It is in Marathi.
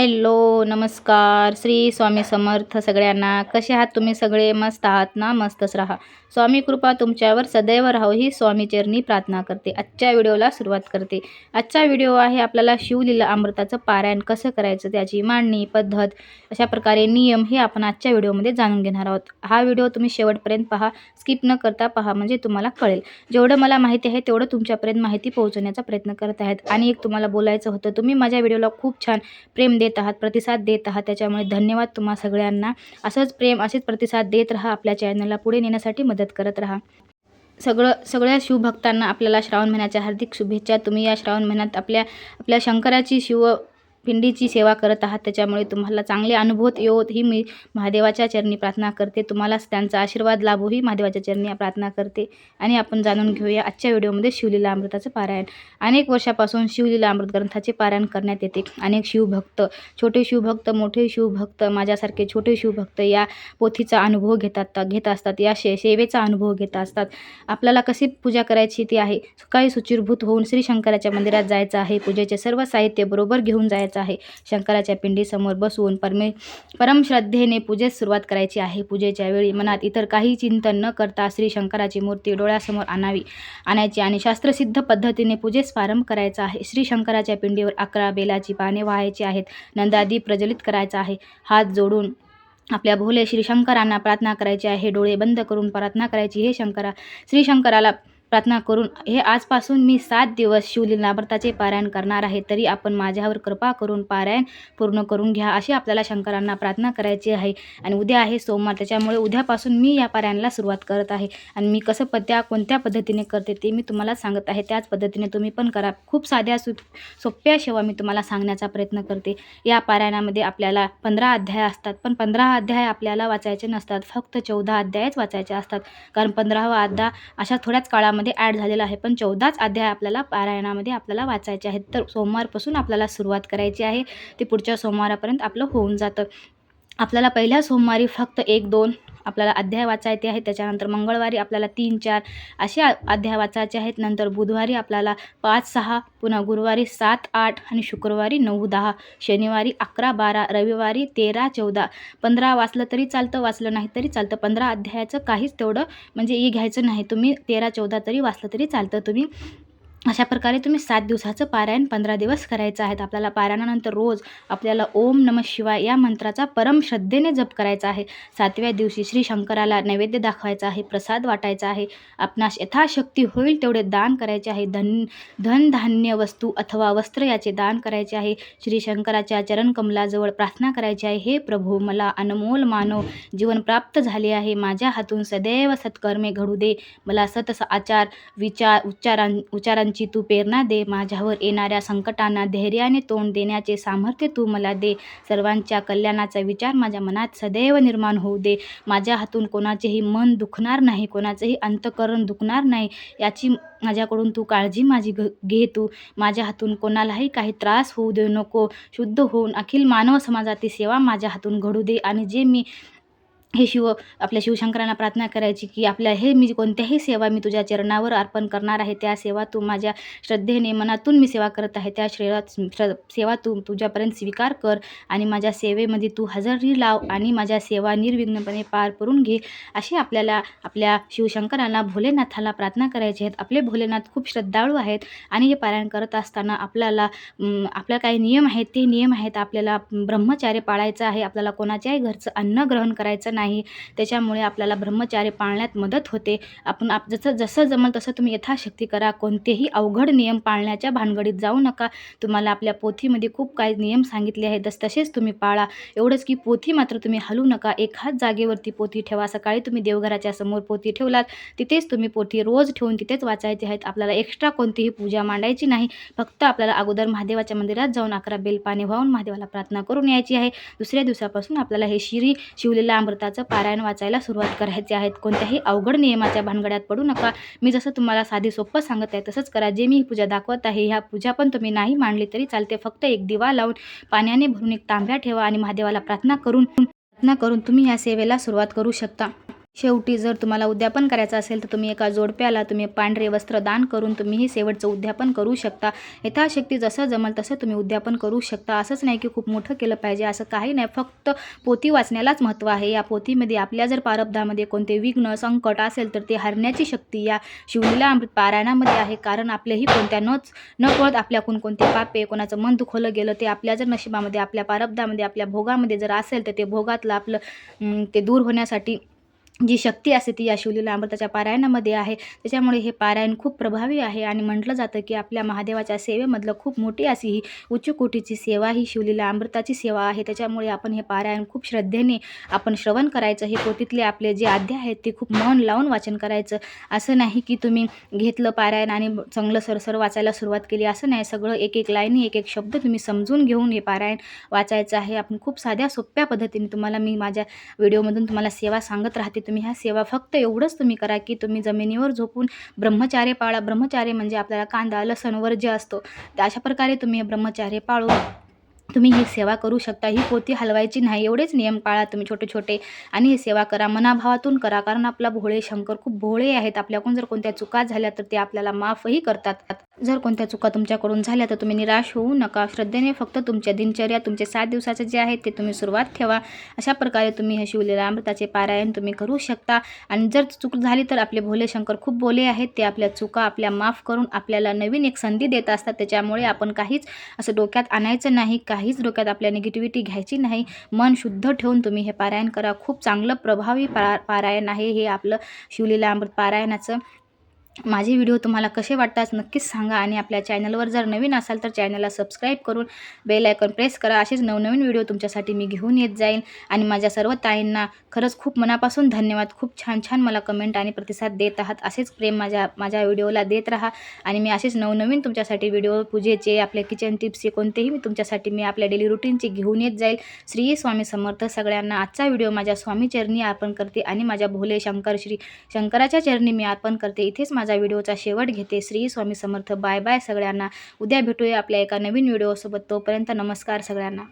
हॅलो नमस्कार. श्री स्वामी समर्थ सगळ्यांना. कसे आहात तुम्ही सगळे? मस्त आहात ना? मस्तच राहा. स्वामी कृपा तुमच्यावर सदैव राहो ही स्वामीचरणी प्रार्थना करते. आजच्या व्हिडिओला सुरुवात करते. आजचा व्हिडिओ आहे आपल्याला शिवलीला अमृताचं पारायण कसं करायचं त्याची मांडणी पद्धत अशा प्रकारे नियम हे आपण आजच्या व्हिडिओमध्ये जाणून घेणार आहोत. हा व्हिडिओ तुम्ही शेवटपर्यंत पहा स्किप न करता पहा म्हणजे तुम्हाला कळेल. जेवढं मला माहिती आहे तेवढं तुमच्यापर्यंत माहिती पोहोचवण्याचा प्रयत्न करत आहेत. आणि एक तुम्हाला बोलायचं होतं तुम्ही माझ्या व्हिडिओला खूप छान प्रेम देत आहात प्रतिसाद देत आहात. त्याच्यामुळे धन्यवाद तुम्हा सगळ्यांना. असंच प्रेम असेच प्रतिसाद देत राहा. आपल्या चॅनलला पुढे नेण्यासाठी मदत करत राहा. सगळं सगळ्या शिवभक्तांना आपल्याला श्रावण महिन्याच्या हार्दिक शुभेच्छा. तुम्ही या श्रावण महिन्यात आपल्या आपल्या शंकराची शिव पिंडीची सेवा करत आहात त्याच्यामुळे तुम्हाला चांगले अनुभव येवोत ही मी महादेवाच्या चरणी प्रार्थना करते. तुम्हालाच त्यांचा आशीर्वाद लाभो ही महादेवाच्या चरणी प्रार्थना करते. आणि आपण जाणून घेऊया आजच्या व्हिडिओमध्ये शिवलीला अमृताचं पारायण. अनेक वर्षापासून शिवलीला अमृत ग्रंथाचे पारायण करण्यात येते. अनेक शिवभक्त छोटे शिवभक्त मोठे शिवभक्त माझ्यासारखे छोटे शिवभक्त या पोथीचा अनुभव घेतात घेत असतात. या शे सेवेचा अनुभव घेत असतात. आपल्याला कशी पूजा करायची ती आहे? सकाळी सुचिरभूत होऊन श्री शंकराच्या मंदिरात जायचं आहे. पूजेचे सर्व साहित्य बरोबर घेऊन जायचं आहे. शंकराच्या पिंडीसमोर बसवून परमे परमश्रद्धेने पूजेस सुरुवात करायची आहे. पूजेच्या वेळी मनात इतर काही चिंतन न करता श्री शंकराची मूर्ती डोळ्यासमोर आणावी आणायची आणि शास्त्रसिद्ध पद्धतीने पूजेस प्रारंभ करायचा आहे. श्री शंकराच्या पिंडीवर अकरा बेलाची पाने व्हायची आहेत. नंदादीप प्रज्वलित करायचा आहे. हात जोडून आपल्या भोले श्री शंकरांना प्रार्थना करायची आहे. डोळे बंद करून प्रार्थना करायची हे शंकरा श्री शंकराला प्रार्थना करून हे आजपासून मी सात दिवस शिवलीलाव्रताचे पारायण करणार आहे तरी आपण माझ्यावर कृपा करून पारायण पूर्ण करून घ्या अशी आपल्याला शंकरांना प्रार्थना करायची आहे. आणि उद्या आहे सोमवार त्याच्यामुळे उद्यापासून मी या पारायणाला सुरुवात करत आहे. आणि मी कसं पद्या कोणत्या पद्धतीने करते ते मी तुम्हाला सांगत आहे. त्याच पद्धतीने तुम्ही पण करा. खूप साध्या सु सोप्या शेवा मी तुम्हाला सांगण्याचा प्रयत्न करते. या पारायणामध्ये आपल्याला पंधरा अध्याय असतात. पण पंधरा अध्याय आपल्याला वाचायचे नसतात. फक्त चौदा अध्यायच वाचायचे असतात. कारण पंधरावा अध्याय अशा थोड्याच काळामध्ये मध्ये ॲड झालेला आहे. पण चौदाच अध्याय आपल्याला पारायणामध्ये आपल्याला वाचायचे आहेत. तर सोमवारपासून आपल्याला सुरुवात करायची आहे. ते पुढच्या सोमवारापर्यंत आपलं होऊन जातं. आपल्याला पहिल्या सोमवारी फक्त एक दोन आपल्याला अध्याय वाचायचे आहेत त्याच्यानंतर मंगळवारी आपल्याला तीन चार असे अध्याय वाचायचे आहेत. नंतर बुधवारी आपल्याला पाच सहा पुन्हा गुरुवारी सात आठ आणि शुक्रवारी नऊ दहा शनिवारी अकरा बारा रविवारी तेरा चौदा. पंधरा वाचलं तरी चालतं वाचलं नाही तरी चालतं. पंधरा अध्यायाचं काहीच तेवढं म्हणजे हे घ्यायचं नाही. तुम्ही तेरा चौदा तरी वाचलं तरी चालतं. तुम्ही अशा प्रकारे तुम्ही सात दिवसाचं पारायण पंधरा दिवस करायचं आहेत आपल्याला पारायणानंतर रोज आपल्याला ओम नम शिवाय या मंत्राचा परम श्रद्धेने जप करायचा आहे. सातव्या दिवशी श्री शंकराला नैवेद्य दाखवायचा आहे प्रसाद वाटायचा आहे. आपणास यथाशक्ती होईल तेवढे दान करायचे आहे. धन धनधान्य वस्तू अथवा वस्त्र याचे दान करायचे आहे. श्री शंकराच्या चरणकमलाजवळ प्रार्थना करायची आहे हे प्रभू मला अनमोल मानव जीवन प्राप्त झाले आहे. माझ्या हातून सदैव सत्कर्मे घडू दे. मला सतस आचार विचार उच्चारां उच्चारां ची तू प्रेरणा दे. माझ्यावर येणाऱ्या संकटांना धैर्याने तोंड देण्याचे सामर्थ्य तू मला दे. सर्वांच्या कल्याणाचा विचार माझ्या मनात सदैव निर्माण होऊ दे. माझ्या हातून कोणाचेही मन दुखणार नाही कोणाचेही अंतकरण दुखणार नाही. याची माझ्याकडून तू काळजी माझी घ घे तू. माझ्या हातून कोणालाही काही त्रास होऊ देऊ नको. शुद्ध होऊन अखिल मानव समाजाची सेवा माझ्या हातून घडू दे आणि जे मी हे शिव आपल्या शिवशंकरांना प्रार्थना करायची की आपल्या हे मी कोणत्याही सेवा मी तुझ्या चरणावर अर्पण करणार आहे. त्या सेवा तू माझ्या श्रद्धेने मनातून मी सेवा करत आहे. त्या श्रेयात श्र सेवा तू तुझ्यापर्यंत स्वीकार कर आणि माझ्या सेवेमध्ये तू हजेरी लाव आणि माझ्या सेवा निर्विघ्नपणे पार करून घे. अशी आपल्याला आपल्या शिवशंकरांना भोलेनाथाला प्रार्थना करायची आहेत. आपले भोलेनाथ खूप श्रद्धाळू आहेत आणि हे पारायण करत असताना आपल्याला आपल्या काही नियम आहेत ते नियम आहेत. आपल्याला ब्रह्मचार्य पाळायचं आहे. आपल्याला कोणाच्याही घरचं अन्न ग्रहण करायचं नाही. नाही. त्याच्यामुळे आपल्याला ब्रह्मचार्य पाळण्यात मदत होते. आपण आप जसं जसं जमल तसं तुम्ही यथाशक्ती करा. कोणतेही अवघड नियम पाळण्याच्या भानगडीत जाऊ नका. तुम्हाला आपल्या पोथीमध्ये खूप काही नियम सांगितले आहेत. तस तसेच तुम्ही पाळा. एवढंच की पोथी मात्र तुम्ही हलू नका. एखाद जागेवरती पोथी ठेवा. सकाळी तुम्ही देवघराच्या समोर पोथी ठेवलात. तिथेच तुम्ही पोथी रोज ठेवून तिथेच वाचायचे आहेत. आपल्याला एक्स्ट्रा कोणतीही पूजा मांडायची नाही. फक्त आपल्याला अगोदर महादेवाच्या मंदिरात जाऊन अकरा बेलपाने वाहून महादेवाला प्रार्थना करून यायची आहे. दुसऱ्या दिवसापासून आपल्याला हे शिरी शिवलेल्या अमृता पारायण वाचायला सुरुवात करायची आहेत. कोणत्याही अवघड नियमाच्या भानगड्यात पडू नका. मी जसं तुम्हाला साधी सोपं सांगत आहे तसंच करा. जे मी पूजा दाखवत आहे ह्या पूजा पण तुम्ही नाही मांडली तरी चालते. फक्त एक दिवा लावून पाण्याने भरून एक तांब्या ठेवा आणि महादेवाला प्रार्थना करून प्रार्थना करून तुम्ही ह्या सेवेला सुरुवात करू शकता. शेवटी जर तुम्हाला उद्यापन करायचं असेल तर तुम्ही एका जोडप्याला तुम्ही पांढरे वस्त्र दान करून तुम्हीही शेवटचं उद्यापन करू शकता. यथाशक्ती जसं जमल तसं तुम्ही उद्यापन करू शकता. असंच नाही की खूप मोठं केलं पाहिजे असं काही नाही. फक्त पोथी वाचण्यालाच महत्त्व आहे. या पोथीमध्ये आपल्या जर प्रारब्धामध्ये कोणते विघ्न संकट असेल तर ते हरण्याची शक्ती या शिवलीला अमृत पारायणामध्ये आहे. कारण आपलेही कोणत्या नच न कळत आपल्याकडून कोणते पापे कोणाचं मन दुखवलं गेलं ते आपल्या जर नशिबामध्ये आपल्या प्रारब्धामध्ये आपल्या भोगामध्ये जर असेल तर ते भोगातलं आपलं ते दूर होण्यासाठी जी शक्ती असते ती या शिवलीला अमृताच्या पारायणामध्ये आहे. त्याच्यामुळे हे पारायण खूप प्रभावी आहे आणि म्हटलं जातं की आपल्या महादेवाच्या सेवेमधलं खूप मोठी अशी ही उच्च कोटीची सेवा ही शिवलीला अमृताची सेवा आहे. त्याच्यामुळे आपण हे पारायण खूप श्रद्धेने आपण श्रवण करायचं हे पोतीतले आपले जे आद्य आहेत ते खूप मन लावून वाचन करायचं. असं नाही की तुम्ही घेतलं पारायण आणि चांगलं सरसर वाचायला सुरुवात केली. असं नाही. सगळं एक एक लाईनी एक एक शब्द तुम्ही समजून घेऊन हे पारायण वाचायचं आहे. आपण खूप साध्या सोप्या पद्धतीने तुम्हाला मी माझ्या व्हिडिओमधून तुम्हाला सेवा सांगत राहते. तुम्ही ह्या सेवा फक्त एवढंच तुम्ही करा की तुम्ही जमिनीवर झोपून ब्रह्मचार्य पाळा. ब्रह्मचार्य म्हणजे आपल्याला कांदा लसण वर्ज्य असतो तर अशा प्रकारे तुम्ही हे ब्रह्मचार्य पाळून तुम्ही ही सेवा करू शकता. ही पोती हलवायची नाही एवढेच नियम पाळा तुम्ही छोटे छोटे आणि ही सेवा करा. मनाभावातून करा कारण आपला भोळे शंकर खूप भोळे आहेत. आपल्याकडून जर कोणत्या चुका झाल्या तर ते आपल्याला माफही करतात. जर कोणत्या चुका तुमच्याकडून झाल्या तर तुम्ही निराश होऊ नका. श्रद्धेने फक्त तुमच्या दिनचर्या तुमचे सात दिवसाचे जे आहेत ते तुम्ही सुरुवात ठेवा. अशा प्रकारे तुम्ही हे शिवलेल्या अमृताचे पारायण तुम्ही करू शकता. आणि जर चूक झाली तर आपले भोले शंकर खूप बोले आहेत. ते आपल्या चुका आपल्या माफ करून आपल्याला नवीन एक संधी देत असतात. त्याच्यामुळे आपण काहीच असं डोक्यात आणायचं नाही काहीच डोक्यात आपल्या निगेटिव्हिटी घ्यायची नाही. मन शुद्ध ठेवून तुम्ही हे पारायण करा. खूप चांगलं प्रभावी पारायण आहे हे आपलं शिवलीला अमृत पारायणाचं. माझे व्हिडिओ तुम्हाला कसे वाटतात नक्कीच सांगा आणि आपल्या चॅनलवर जर नवीन असाल तर चॅनलला सबस्क्राईब करून बेल आयकॉन प्रेस करा. असेच नवनवीन व्हिडिओ तुमच्यासाठी मी घेऊन येत जाईल आणि माझ्या सर्व ताईंना खरंच खूप मनापासून धन्यवाद. खूप छान छान मला कमेंट आणि प्रतिसाद देत आहात. असेच प्रेम माझ्या माझ्या व्हिडिओला देत राहा. आणि मी असेच नवनवीन तुमच्यासाठी व्हिडिओ पूजेचे आपल्या किचन टिप्सचे कोणतेही मी तुमच्यासाठी मी आपल्या डेली रुटीनचे घेऊन येत जाईल. श्री स्वामी समर्थ सगळ्यांना आजचा व्हिडिओ माझ्या स्वामी चरणी अर्पण करते आणि माझ्या भोले शंकर श्री शंकराच्या चरणी मी अर्पण करते. इथेच माझा माझा व्हिडिओचा शेवट घेते. श्री स्वामी समर्थ. बाय बाय सगळ्यांना. उद्या भेटूया आपल्या एका नवीन व्हिडिओसोबत. तोपर्यंत नमस्कार सगळ्यांना.